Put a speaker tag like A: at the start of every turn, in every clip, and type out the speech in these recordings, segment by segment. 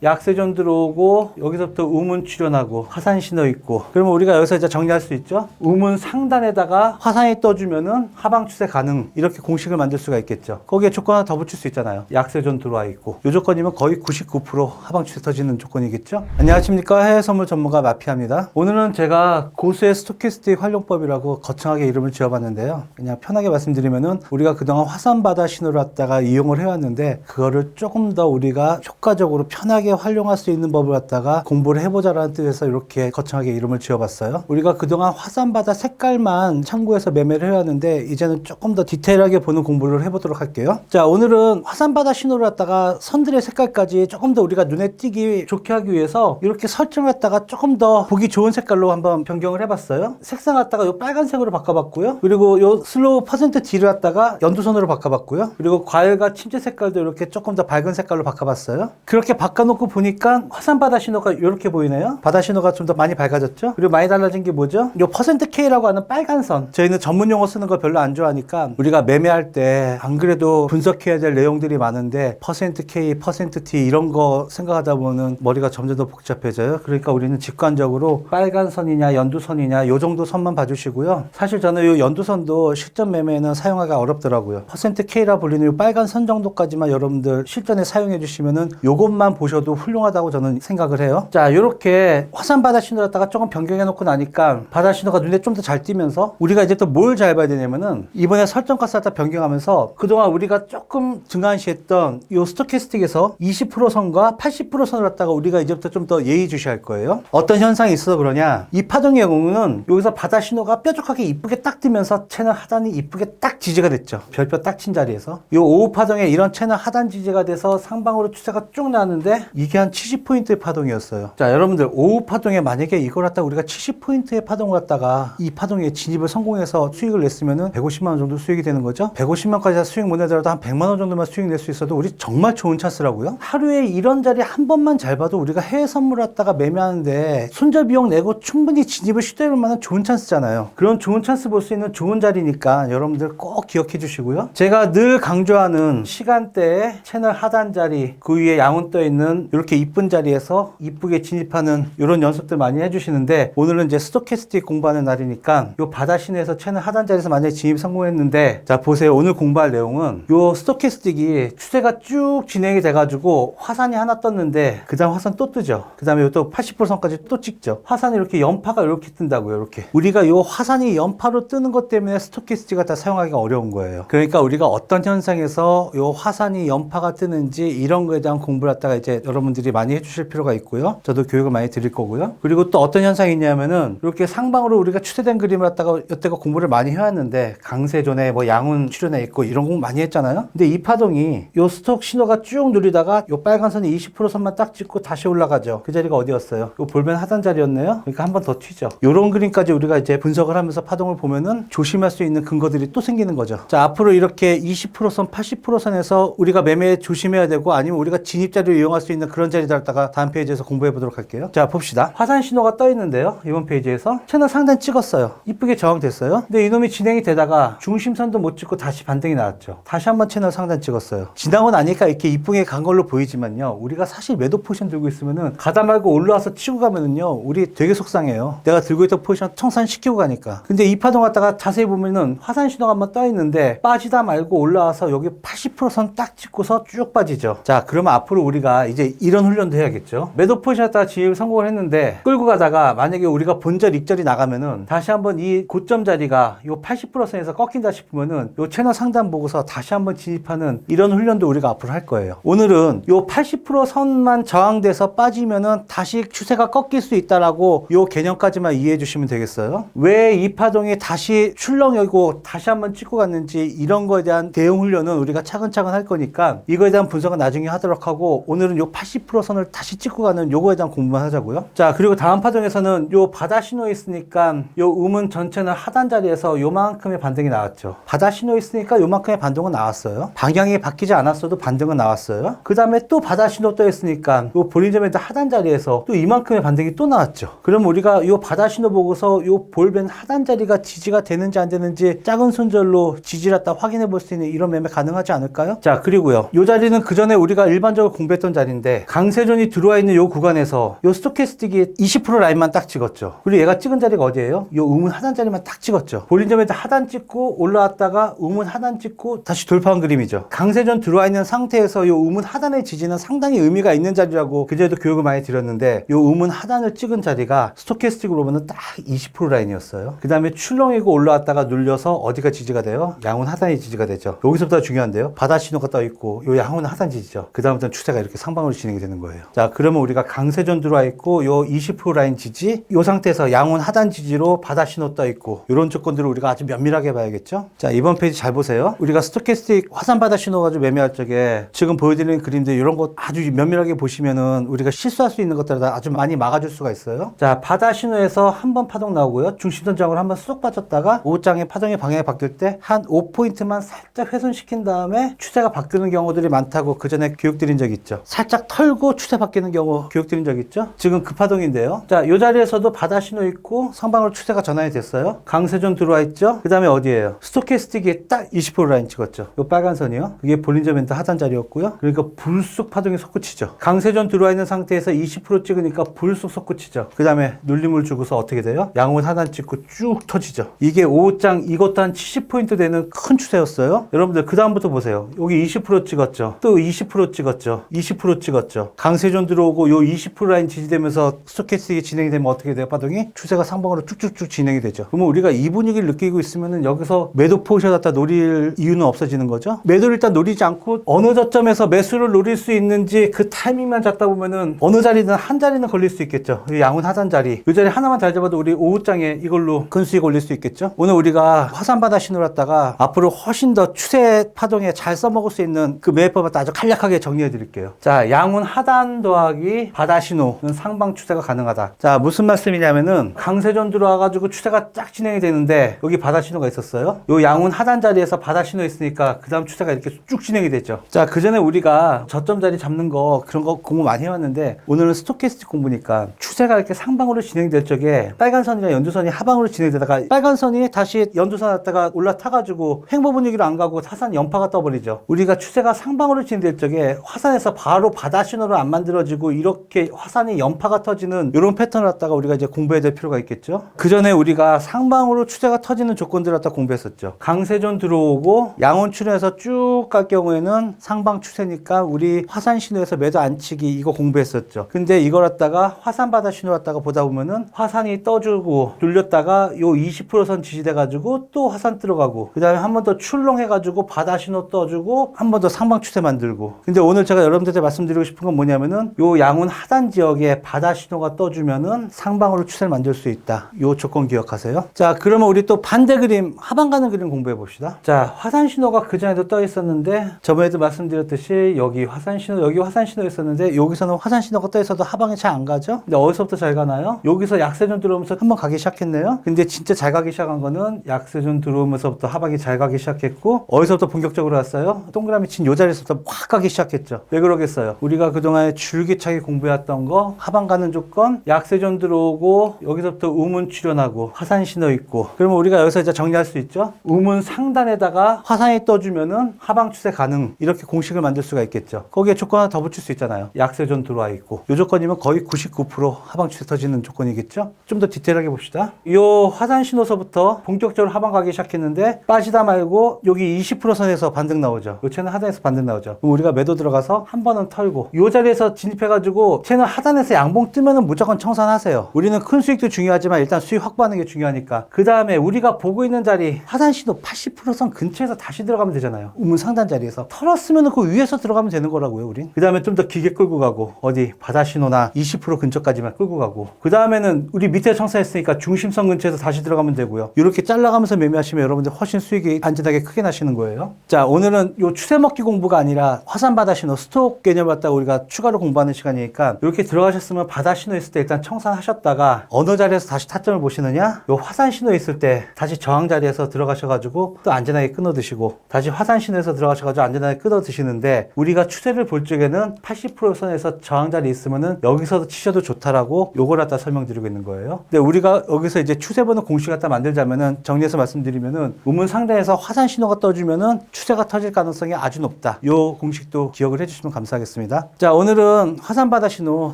A: 약세전 들어오고 여기서부터 우문 출현하고 화산 신호 있고 그러면 우리가 여기서 이제 정리할 수 있죠. 우문 상단에다가 화산이 떠주면은 하방 추세 가능 이렇게 공식을 만들 수가 있겠죠. 거기에 조건 하나 더 붙일 수 있잖아요. 약세전 들어와 있고 이 조건이면 거의 99% 하방 추세 터지는 조건이겠죠. 안녕하십니까 해외 선물 전문가 마피아입니다. 오늘은 제가 고수의 스토캐스틱 활용법이라고 거창하게 이름을 지어봤는데요. 그냥 편하게 말씀드리면은 우리가 그동안 화산 바다 신호를 갖다가 이용을 해왔는데 그거를 조금 더 우리가 효과적으로 편하게 활용할 수 있는 법을 갖다가 공부를 해보자라는 뜻에서 이렇게 거창하게 이름을 지어봤어요. 우리가 그동안 화산 바다 색깔만 참고해서 매매를 해왔는데 이제는 조금 더 디테일하게 보는 공부를 해보도록 할게요. 자 오늘은 화산 바다 신호를 갖다가 선들의 색깔까지 조금 더 우리가 눈에 띄기 좋게 하기 위해서 이렇게 설정을 갖다가 조금 더 보기 좋은 색깔로 한번 변경을 해봤어요. 색상 갖다가 요 빨간색으로 바꿔봤고요. 그리고 요 슬로우 퍼센트 D를 갖다가 연두선으로 바꿔봤고요. 그리고 과일과 침대 색깔도 이렇게 조금 더 밝은 색깔로 바꿔봤어요. 그렇게 바꿔놓고 보니까 화산 바다 신호가 이렇게 보이네요. 바다 신호가 좀 더 많이 밝아졌죠. 그리고 많이 달라진 게 뭐죠? 요 퍼센트 K라고 하는 빨간 선. 저희는 전문 용어 쓰는 거 별로 안 좋아하니까 우리가 매매할 때 안 그래도 분석해야 될 내용들이 많은데 퍼센트 K, 퍼센트 T 이런 거 생각하다 보면 머리가 점점 더 복잡해져요. 그러니까 우리는 직관적으로 빨간 선이냐 연두선이냐 요 정도 선만 봐주시고요. 사실 저는 요 연두선도 실전 매매에는 사용하기가 어렵더라고요. 퍼센트 K라 불리는 요 빨간 선 정도까지만 여러분들 실전에 사용해 주시면은 요것만 보셔도 훌륭하다고 저는 생각을 해요. 자, 요렇게 화산 바다 신호를 갖다가 조금 변경해 놓고 나니까 바다 신호가 눈에 좀 더 잘 띄면서 우리가 이제 또 뭘 잘 봐야 되냐면은 이번에 설정 값을 갖다 변경하면서 그동안 우리가 조금 증가시했던 요 스토캐스틱에서 20% 선과 80% 선을 갖다가 우리가 이제부터 좀 더 예의주시할 거예요. 어떤 현상이 있어서 그러냐? 이 파동의 경우는 여기서 바다 신호가 뾰족하게 이쁘게 딱 뜨면서 채널 하단이 이쁘게 딱 지지가 됐죠. 별표 딱 친 자리에서. 요 오후 파동에 이런 채널 하단 지지가 돼서 상방으로 추세가 쭉 나왔는데 이게 한 70포인트의 파동이었어요. 자, 여러분들 오후 파동에 만약에 이걸 갖다가 우리가 70포인트의 파동을 갖다가 이 파동에 진입을 성공해서 수익을 냈으면은 150만 원 정도 수익이 되는 거죠. 150만까지 수익 못 내더라도 한 100만 원 정도만 수익 낼 수 있어도 우리 정말 좋은 찬스라고요. 하루에 이런 자리 한 번만 잘 봐도 우리가 해외 선물 갖다가 매매하는데 손절 비용 내고 충분히 진입을 시도해 볼 만한 좋은 찬스잖아요. 그런 좋은 찬스 볼 수 있는 좋은 자리니까 여러분들 꼭 기억해 주시고요. 제가 늘 강조하는 시간대에 채널 하단 자리 그 위에 양운 떠 있는 이렇게 이쁜 자리에서 이쁘게 진입하는 이런 연습들 많이 해주시는데 오늘은 이제 스토캐스틱 공부하는 날이니까 요 바다 시내에서 채널 하단 자리에서 만약에 진입 성공했는데 자 보세요. 오늘 공부할 내용은 요 스토캐스틱이 추세가 쭉 진행이 돼가지고 화산이 하나 떴는데 그 다음 화산 또 뜨죠. 그 다음에 또 80%선까지 또 찍죠. 화산이 이렇게 연파가 이렇게 뜬다고요 이렇게. 우리가 요 화산이 연파로 뜨는 것 때문에 스토캐스틱을 다 사용하기가 어려운 거예요. 그러니까 우리가 어떤 현상에서 요 화산이 연파가 뜨는지 이런 거에 대한 공부를 갖다가 이제 여러 분들이 많이 해주실 필요가 있고요. 저도 교육을 많이 드릴 거고요. 그리고 또 어떤 현상이 있냐면은 이렇게 상방으로 우리가 추세된 그림을 갖다가 여태껏 공부를 많이 해왔는데 강세존에 뭐 양운 출현해 있고 이런 공부 많이 했잖아요. 근데 이 파동이 요 스톡 신호가 쭉 누리다가 요 빨간 선이 20% 선만 딱 찍고 다시 올라가죠. 그 자리가 어디였어요? 요 볼펜 하단 자리였네요. 그러니까 한 번 더 튀죠. 요런 그림까지 우리가 이제 분석을 하면서 파동을 보면은 조심할 수 있는 근거들이 또 생기는 거죠. 자 앞으로 이렇게 20%선 80%선에서 우리가 매매에 조심해야 되고 아니면 우리가 진입자를 이용할 수 있는 그런 자리를 갖다가 다음 페이지에서 공부해 보도록 할게요. 자 봅시다. 화산 신호가 떠 있는데요. 이번 페이지에서. 채널 상단 찍었어요. 이쁘게 저항됐어요. 근데 이놈이 진행이 되다가 중심선도 못 찍고 다시 반등이 나왔죠. 다시 한번 채널 상단 찍었어요. 지나고 나니까 이렇게 이쁘게 간 걸로 보이지만요. 우리가 사실 매도 포지션 들고 있으면은 가다 말고 올라와서 치고 가면은요 우리 되게 속상해요. 내가 들고 있던 포지션 청산시키고 가니까. 근데 이 파동 갖다가 자세히 보면은 화산 신호가 한번 떠 있는데 빠지다 말고 올라와서 여기 80%선 딱 찍고서 쭉 빠지죠. 자 그러면 앞으로 우리가 이제 이런 훈련도 해야겠죠 매도 포지션 갖다가 진입 성공을 했는데 끌고 가다가 만약에 우리가 본절 익절이 나가면은 다시 한번 이 고점 자리가 요 80%선에서 꺾인다 싶으면은 요 채널 상단 보고서 다시 한번 진입하는 이런 훈련도 우리가 앞으로 할 거예요. 오늘은 요 80% 선만 저항돼서 빠지면은 다시 추세가 꺾일 수 있다라고 요 개념까지만 이해해 주시면 되겠어요. 왜 이 파동이 다시 출렁이고 다시 한번 찍고 갔는지 이런 거에 대한 대응 훈련은 우리가 차근차근 할 거니까 이거에 대한 분석은 나중에 하도록 하고 오늘은 요80% 선을 다시 찍고 가는 요거에 대한 공부만 하자고요. 자, 그리고 다음 파동에서는 요 바다 신호 있으니까 요 음은 전체는 하단 자리에서 요만큼의 반등이 나왔죠. 바다 신호 있으니까 요만큼의 반등은 나왔어요. 방향이 바뀌지 않았어도 반등은 나왔어요. 그 다음에 또 바다 신호 떠 있으니까 요 볼린점의 하단 자리에서 또 이만큼의 반등이 또 나왔죠. 그럼 우리가 요 바다 신호 보고서 요 볼벤 하단 자리가 지지가 되는지 안 되는지 작은 손절로 지지를 갖다 확인해 볼 수 있는 이런 매매 가능하지 않을까요? 자, 그리고요. 요 자리는 그 전에 우리가 일반적으로 공부했던 자리인데 찍었는데 강세전이 들어와 있는 요 구간에서 요 스토캐스틱이 20% 라인만 딱 찍었죠. 그리고 얘가 찍은 자리가 어디예요? 요 우문 하단 자리만 딱 찍었죠. 볼린점에서 하단 찍고 올라왔다가 우문 하단 찍고 다시 돌파한 그림이죠. 강세전 들어와 있는 상태에서 요 우문 하단의 지지는 상당히 의미가 있는 자리라고 그제도 교육을 많이 드렸는데 요 우문 하단을 찍은 자리가 스토캐스틱으로 보면 딱 20% 라인이었어요. 그 다음에 출렁이고 올라왔다가 눌려서 어디가 지지가 돼요? 양훈 하단이 지지가 되죠. 여기서부터 중요한데요. 바다 신호가 떠 있고 요 양훈 하단 지지죠. 그 다음부터는 추세가 이렇게 상방으로 진행이 되는 거예요. 자, 그러면 우리가 강세전 들어와 있고 요 20% 라인 지지, 요 상태에서 양훈 하단 지지로 바다 신호 떠 있고 이런 조건들을 우리가 아주 면밀하게 봐야겠죠. 자, 이번 페이지 잘 보세요. 우리가 스토캐스틱 화산 바다 신호가 좀 매매할 적에 지금 보여드리는 그림들 이런 거 아주 면밀하게 보시면은 우리가 실수할 수 있는 것들을 다 아주 많이 막아줄 수가 있어요. 자, 바다 신호에서 한 번 파동 나오고요. 중심선 장으로 한번쑥 빠졌다가 오장의 파동의 방향이 바뀔 때 한 5포인트만 살짝 훼손시킨 다음에 추세가 바뀌는 경우들이 많다고 그 전에 교육 드린 적 있죠. 살짝 털고 추세 바뀌는 경우 교육 드린 적 있죠. 지금 그 파동인데요. 자, 이 자리에서도 바다 신호 있고 상방으로 추세가 전환이 됐어요. 강세존 들어와 있죠. 그 다음에 어디예요? 스토캐스틱이 딱20% 라인 찍었죠. 요 빨간 선이요. 그게 볼린저 밴드 하단 자리였고요. 그러니까 불쑥 파동이 솟구치죠. 강세존 들어와 있는 상태에서 20% 찍으니까 불쑥 솟구치죠. 그 다음에 눌림을 주고서 어떻게 돼요? 양훈 하단 찍고 쭉 터지죠. 이게 5장 이것도 한 70포인트 되는 큰 추세였어요. 여러분들 그 다음부터 보세요. 여기 20% 찍었죠. 또 20% 찍었죠. 20% 찍었죠. 강세존 들어오고 요 20% 라인 지지되면서 스토캐스틱이 진행이 되면 어떻게 돼요? 파동이 추세가 상방으로 쭉쭉쭉 진행이 되죠. 그러면 우리가 이 분위기를 느끼고 있으면은 여기서 매도 포지션 갖다 노릴 이유는 없어지는 거죠. 매도를 일단 노리지 않고 어느 저점에서 매수를 노릴 수 있는지 그 타이밍만 잡다 보면은 어느 자리든 한 자리는 걸릴 수 있겠죠. 이 양훈 하단 자리. 이 자리 하나만 잘 잡아도 우리 오후장에 이걸로 큰 수익 올릴 수 있겠죠. 오늘 우리가 화산 바다 신호였다가 앞으로 훨씬 더 추세 파동에 잘 써먹을 수 있는 그 매매법을 아주 간략하게 정리해 드릴게요. 자, 양훈 하단 더하기 바다 신호는 상방 추세가 가능하다. 자, 무슨 말씀이냐면은 강세전 들어와가지고 추세가 쫙 진행이 되는데 여기 바다 신호가 있었어요. 요 양훈 하단 자리에서 바다 신호 있으니까 그 다음 추세가 이렇게 쭉 진행이 됐죠. 자, 그 전에 우리가 저점 자리 잡는 거 그런 거 공부 많이 해왔는데 오늘은 스토캐스틱 공부니까 추세가 이렇게 상방으로 진행될 적에 빨간 선이랑 연두선이 하방으로 진행되다가 빨간 선이 다시 연두선 왔다가 올라타가지고 횡보 분위기로 안 가고 화산 연파가 떠버리죠. 우리가 추세가 상방으로 진행될 적에 화산에서 바로 바다 신호로 안 만들어지고 이렇게 화산이 연파가 터지는 이런 패턴을 갖다가 우리가 이제 공부해야 될 필요가 있겠죠. 그 전에 우리가 상방으로 추세가 터지는 조건들을 갖다 공부했었죠. 강세존 들어오고 양원 출현해서 쭉 갈 경우에는 상방 추세니까 우리 화산 신호에서 매도 안 치기 이거 공부했었죠. 근데 이걸 갖다가 화산 바다 신호 갖다가 보다 보면은 화산이 떠주고 눌렸다가 요 20%선 지지돼 가지고 또 화산 들어가고 그다음에 한 번 더 출렁해 가지고 바다 신호 떠주고 한 번 더 상방 추세 만들고 근데 오늘 제가 여러분들한테 말씀드리고 싶은 건 뭐냐면은 요 양훈 하단 지역에 바다 신호가 떠주면은 상방으로 추세를 만들 수 있다. 요 조건 기억하세요. 자, 그러면 우리 또 반대 그림 하방 가는 그림 공부해 봅시다. 자, 화산 신호가 그 전에도 떠 있었는데 저번에도 말씀드렸듯이 여기 화산 신호 여기 화산 신호 있었는데 여기서는 화산 신호가 떠 있어도 하방에 잘 안 가죠. 근데 어디서부터 잘 가나요? 여기서 약세존 들어오면서 한번 가기 시작했네요. 근데 진짜 잘 가기 시작한 거는 약세존 들어오면서부터 하방이 잘 가기 시작했고 어디서부터 본격적으로 왔어요? 동그라미 친 요 자리에서부터 확 가기 시작했죠. 왜 그러겠어요? 우리가 그동안에 줄기차게 공부해왔던 거 하방 가는 조건 약세존 들어오고 여기서부터 우문 출현하고 화산 신호 있고 그러면 우리가 여기서 이제 정리할 수 있죠. 우문 상단에다가 화산이 떠주면은 하방 추세 가능 이렇게 공식을 만들 수가 있겠죠. 거기에 조건 하나 더 붙일 수 있잖아요. 약세존 들어와 있고 이 조건이면 거의 99% 하방 추세 터지는 조건이겠죠. 좀 더 디테일하게 봅시다. 이 화산 신호서부터 본격적으로 하방 가기 시작했는데 빠지다 말고 여기 20% 선에서 반등 나오죠. 이 채널 하단에서 반등 나오죠. 그럼 우리가 매도 들어가서 한 번은 털고 이 자리에서 진입해가지고 채널 하단에서 양봉 뜨면은 무조건 청산하세요. 우리는 큰 수익도 중요하지만 일단 수익 확보하는 게 중요하니까. 그 다음에 우리가 보고 있는 자리 하단 신호 80%선 근처에서 다시 들어가면 되잖아요. 우문 상단 자리에서 털었으면 그 위에서 들어가면 되는 거라고요, 우린. 그 다음에 좀 더 길게 끌고 가고 어디 바다 신호나 20% 근처까지만 끌고 가고 그 다음에는 우리 밑에 청산했으니까 중심선 근처에서 다시 들어가면 되고요. 이렇게 잘라가면서 매매하시면 여러분들 훨씬 수익이 안전하게 크게 나시는 거예요. 자, 오늘은 요 추세 먹기 공부가 아니라 화산 바다 신호 스톡 개념 갖다 가 우리가 추가로 공부하는 시간이니까 이렇게 들어가셨으면 바다 신호 있을 때 일단 청산하셨다가 어느 자리에서 다시 타점을 보시느냐? 요 화산 신호 있을 때 다시 저항 자리에서 들어가셔가지고 또 안전하게 끊어 드시고 다시 화산 신호에서 들어가셔가지고 안전하게 끊어 드시는데 우리가 추세를 볼 적에는 80% 선에서 저항 자리 있으면은 여기서 치셔도 좋다라고 요걸 갖다 설명드리고 있는 거예요. 근데 우리가 여기서 이제 추세 보는 공식 갖다 만들자면은 정리해서 말씀드리면은 우문 상단에서 화산 신호가 떠주면은 추세가 터질 가능성이 아주 높다. 요 공식도 기억을 해주시면 감사하겠습니다. 하겠습니다. 자, 오늘은 화산바다 신호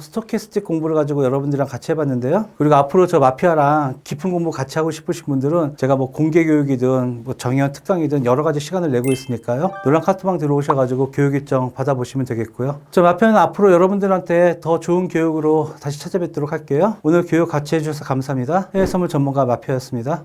A: 스토캐스틱 공부를 가지고 여러분들이랑 같이 해봤는데요. 그리고 앞으로 저 마피아랑 깊은 공부 같이 하고 싶으신 분들은 제가 뭐 공개 교육이든 뭐 정의원 특강이든 여러 가지 시간을 내고 있으니까요. 노란 카트방 들어오셔가지고 교육 일정 받아보시면 되겠고요. 저 마피아는 앞으로 여러분들한테 더 좋은 교육으로 다시 찾아뵙도록 할게요. 오늘 교육 같이 해주셔서 감사합니다. 해외 선물 전문가 마피아였습니다.